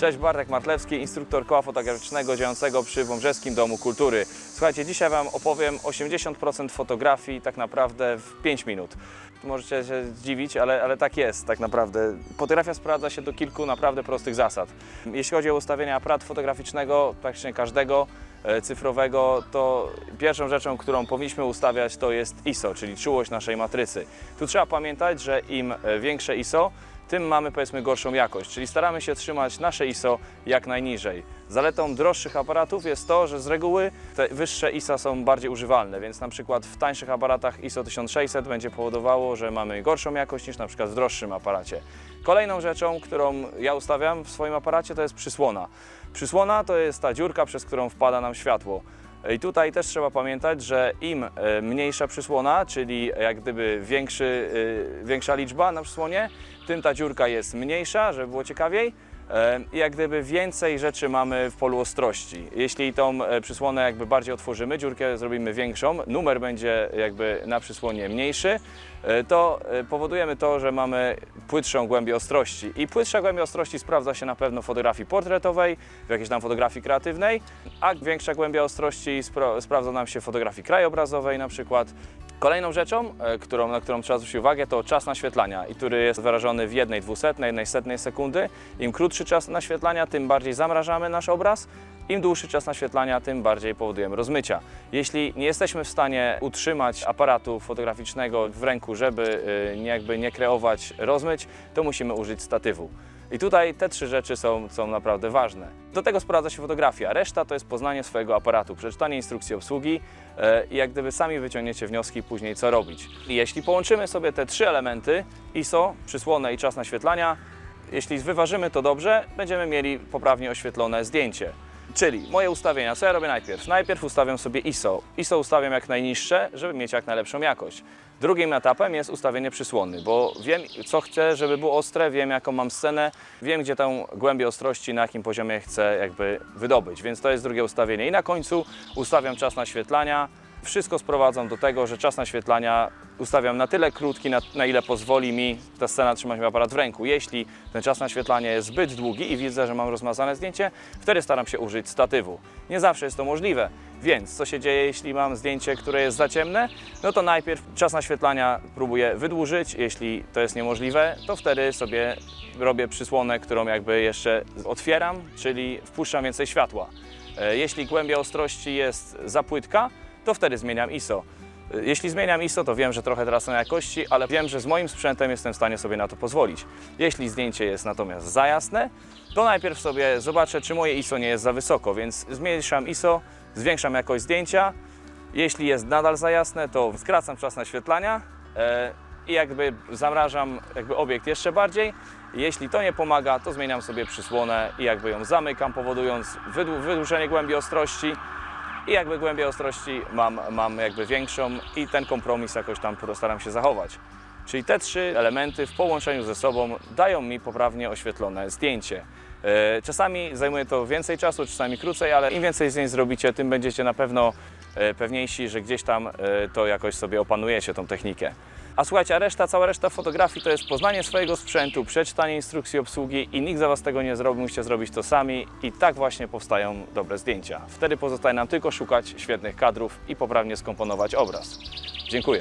Cześć, Bartek Martlewski, instruktor koła fotograficznego działającego przy Wąbrzeskim Domu Kultury. Słuchajcie, dzisiaj Wam opowiem 80% fotografii tak naprawdę w 5 minut. Możecie się zdziwić, ale, ale tak jest tak naprawdę. Fotografia sprowadza się do kilku naprawdę prostych zasad. Jeśli chodzi o ustawienie aparatu fotograficznego, praktycznie każdego, e, cyfrowego, to pierwszą rzeczą, którą powinniśmy ustawiać to jest ISO, czyli czułość naszej matrycy. Tu trzeba pamiętać, że im e, większe ISO, tym mamy powiedzmy gorszą jakość, czyli staramy się trzymać nasze ISO jak najniżej. Zaletą droższych aparatów jest to, że z reguły te wyższe ISO są bardziej używalne, więc na przykład w tańszych aparatach ISO 1600 będzie powodowało, że mamy gorszą jakość niż na przykład w droższym aparacie. Kolejną rzeczą, którą ja ustawiam w swoim aparacie to jest przysłona. Przysłona to jest ta dziurka, przez którą wpada nam światło. I tutaj też trzeba pamiętać, że im e, mniejsza przysłona, czyli jak gdyby większy, e, większa liczba na przysłonie, tym ta dziurka jest mniejsza, żeby było ciekawiej. I jak gdyby więcej rzeczy mamy w polu ostrości. Jeśli tą e, przysłonę jakby bardziej otworzymy, dziurkę zrobimy większą, numer będzie jakby na przysłonie mniejszy, e, to e, powodujemy to, że mamy płytszą głębię ostrości. I płytsza głębia ostrości sprawdza się na pewno w fotografii portretowej, w jakiejś tam fotografii kreatywnej, a większa głębia ostrości spra- sprawdza nam się w fotografii krajobrazowej na przykład. Kolejną rzeczą, e, którą, na którą trzeba zwrócić uwagę, to czas naświetlania, i który jest wyrażony w jednej dwusetnej, jednej setnej sekundy. Im krótszy czas naświetlania, tym bardziej zamrażamy nasz obraz. Im dłuższy czas naświetlania, tym bardziej powodujemy rozmycia. Jeśli nie jesteśmy w stanie utrzymać aparatu fotograficznego w ręku, żeby e, nie, jakby nie kreować rozmyć, to musimy użyć statywu. I tutaj te trzy rzeczy są, są naprawdę ważne. Do tego sprowadza się fotografia. Reszta to jest poznanie swojego aparatu, przeczytanie instrukcji obsługi e, i jak gdyby sami wyciągniecie wnioski później co robić. Jeśli połączymy sobie te trzy elementy, ISO, przysłonę i czas naświetlania, jeśli wyważymy to dobrze, będziemy mieli poprawnie oświetlone zdjęcie. Czyli moje ustawienia, co ja robię najpierw? Najpierw ustawiam sobie ISO. ISO ustawiam jak najniższe, żeby mieć jak najlepszą jakość. Drugim etapem jest ustawienie przysłony, bo wiem co chcę, żeby było ostre, wiem jaką mam scenę, wiem gdzie tę głębię ostrości, na jakim poziomie chcę jakby wydobyć, więc to jest drugie ustawienie. I na końcu ustawiam czas naświetlania. Wszystko sprowadzam do tego, że czas naświetlania ustawiam na tyle krótki, na, na ile pozwoli mi ta scena trzymać mi aparat w ręku. Jeśli ten czas naświetlania jest zbyt długi i widzę, że mam rozmazane zdjęcie, wtedy staram się użyć statywu. Nie zawsze jest to możliwe, więc co się dzieje, jeśli mam zdjęcie, które jest za ciemne? No to najpierw czas naświetlania próbuję wydłużyć, jeśli to jest niemożliwe, to wtedy sobie robię przysłonę, którą jakby jeszcze otwieram, czyli wpuszczam więcej światła. E, Jeśli głębia ostrości jest za płytka, to wtedy zmieniam ISO. E, Jeśli zmieniam ISO, to wiem, że trochę tracę na jakości, ale wiem, że z moim sprzętem jestem w stanie sobie na to pozwolić. Jeśli zdjęcie jest natomiast za jasne, to najpierw sobie zobaczę, czy moje ISO nie jest za wysoko, więc zmniejszam ISO, zwiększam jakość zdjęcia. Jeśli jest nadal za jasne, to skracam czas naświetlania e, i jakby zamrażam jakby obiekt jeszcze bardziej. Jeśli to nie pomaga, to zmieniam sobie przysłonę i jakby ją zamykam, powodując wydłu- wydłużenie głębi ostrości i jakby głębię ostrości mam, mam jakby większą i ten kompromis jakoś tam staram się zachować. Czyli te trzy elementy w połączeniu ze sobą dają mi poprawnie oświetlone zdjęcie. E, Czasami zajmuje to więcej czasu, czasami krócej, ale im więcej zdjęć zrobicie, tym będziecie na pewno e, pewniejsi, że gdzieś tam e, to jakoś sobie opanujecie tą technikę. A słuchajcie, a reszta, cała reszta fotografii to jest poznanie swojego sprzętu, przeczytanie instrukcji obsługi i nikt za Was tego nie zrobi, musicie zrobić to sami i tak właśnie powstają dobre zdjęcia. Wtedy pozostaje nam tylko szukać świetnych kadrów i poprawnie skomponować obraz. Dziękuję.